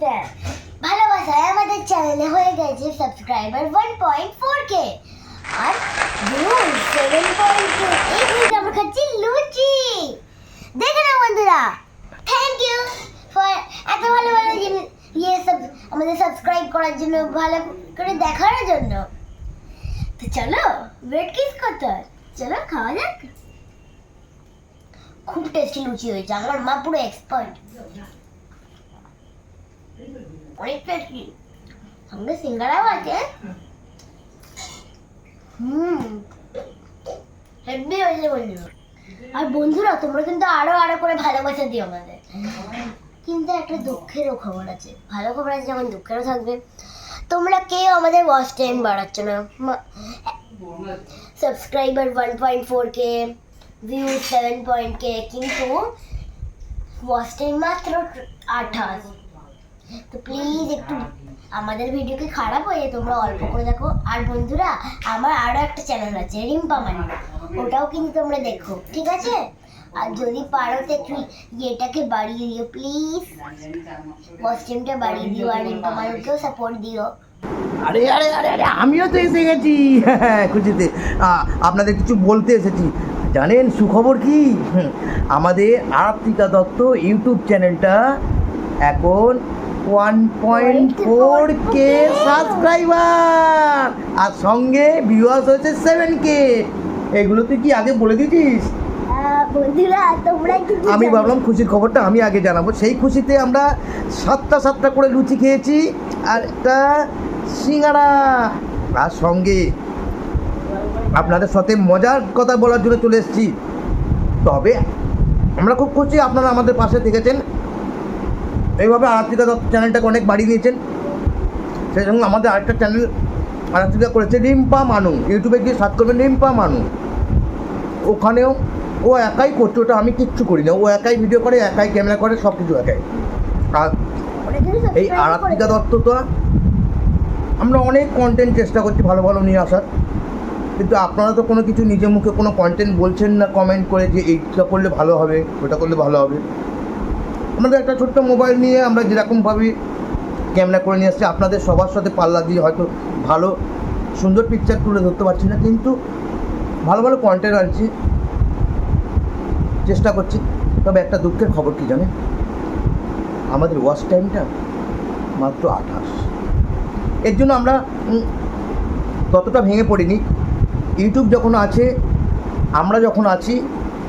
খুশিতে ভালোবাসায় আমাদের চ্যানেলে হয়ে গেছে subscriber one point four K আর ভিউজ সেভেন পয়েন্ট টু এই ভিডিওতে আমরা খাচ্ছি লুচি। দেখে নাও বন্ধুরা। থ্যাংক ইউ ফর এত ভালো ভালো জিনিস ইয়ে সব আমাদের সাবস্ক্রাইব করার জন্য, ভালো করে দেখার জন্য। তো চলো ওয়েট কিস করতে হয়। চলো, খাওয়া যাক। খুব টেস্টি লুচি হয়েছে। আমার মা পুরো এক্সপার্ট অনেক টেস্টি সঙ্গে সিঙ্গারাও আছে। হুম। হেভি হয়েছে বন্ধু। আর বন্ধুরা, তোমরা কিন্তু আরও আরও করে ভালোবাসা দিও আমাদের। কিন্তু একটা দুঃখেরও খবর আছে। ভালো খবর আছে যখন দুঃখেরও থাকবে। তোমরা কেউ আমাদের ওয়াচ টাইম বাড়াচ্ছ না। Subscriber one point four K view seven point K কিন্তু ওয়াচ টাইম মাত্র আঠাশ। তো প্লিজ একটু আমাদের ভিডিওকে খারাপ হয়ে তোমরা অল্প করে দেখো। আর বন্ধুরা, আমার আরও একটা চ্যানেল আছে রিম্পা মানি ওটাও কিন্তু তোমরা দেখো, ঠিক আছে? আর যদি পারো তো একটু ইয়েটাকে বাড়িয়ে দিও প্লিজ কস্টিউমটা বাড়িয়ে দিও, আর রিম্পা মানিকেও সাপোর্ট দিও। আরে আরে আরে আরে, আমিও তো এসে গেছি। খুশিতে। আ- আপনাদের কিছু বলতে এসেছি। জানেন, সুখবর কি? আমাদের আরাত্রিকা দত্ত ইউটিউব চ্যানেলটা এখন one point four K subscriber আর সঙ্গে ভিউয়ার্স হয়েছে সেভেন কে এগুলো তুই কি আগে বলে তোমরা কিন্তু আমি ভাবলাম খুশির খবরটা আমি আগে জানাব। সেই খুশিতে আমরা সাতটা সাতটা করে লুচি খেয়েছি আর একটা সিঙ্গারা। আর সঙ্গে আপনাদের সাথে মজার কথা বলার জন্য চলে এসেছি। তবে আমরা খুব খুশি আপনারা আমাদের পাশে থেকেছেন এইভাবে আরাত্রিকা দত্ত চ্যানেলটাকে অনেক বাড়িয়ে নিয়েছেন সেই সঙ্গে আমাদের আরেকটা চ্যানেল আরাত্রিকা করেছে রিম্পা মানু। ইউটিউবে গিয়ে সার্চ করবেন রিম্পা মানু। ওখানেও ও একাই করছে ওটা আমি কিচ্ছু করি না। ও একাই ভিডিও করে একাই ক্যামেরা করে সব কিছু একাই। আর এই আরাত্রিকা দত্ত তো আমরা অনেক কন্টেন্ট চেষ্টা করছি ভালো ভালো নিয়ে আসার। কিন্তু আপনারা তো কোনো কিছু নিজের মুখে কোনো কন্টেন্ট বলছেন না কমেন্ট করে যে এইটা করলে ভালো হবে ওটা করলে ভালো হবে। আমাদের একটা ছোট্ট মোবাইল নিয়ে আমরা যেরকমভাবে ক্যামেরা করে নিয়ে আসছি আপনাদের সবার সাথে পাল্লা দিয়ে হয়তো ভালো, সুন্দর পিকচার তুলে ধরতে পারছি না, কিন্তু ভালো ভালো কন্টেন্ট আনছি। চেষ্টা করছি, তবে একটা দুঃখের খবর কি জানেন? আমাদের ওয়াচ টাইমটা মাত্র আঠাশ। এর জন্য আমরা ততটা ভেঙে পড়িনি। ইউটিউব যখন আছে, আমরা যখন আছি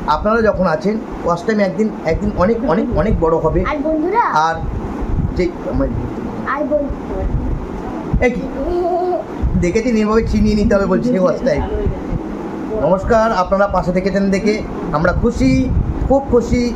আপনারা যখন আছেন ওয়াচ টাইম একদিন একদিন অনেক অনেক অনেক বড় হবে। আর বন্ধুরা? আর যে আর কি? দেখেছেন এভাবে চিনিয়ে নিতে হবে বলছি ওয়াচ টাইম নমস্কার আপনারা পাশে থেকেছেন দেখে আমরা খুশি খুব খুশি।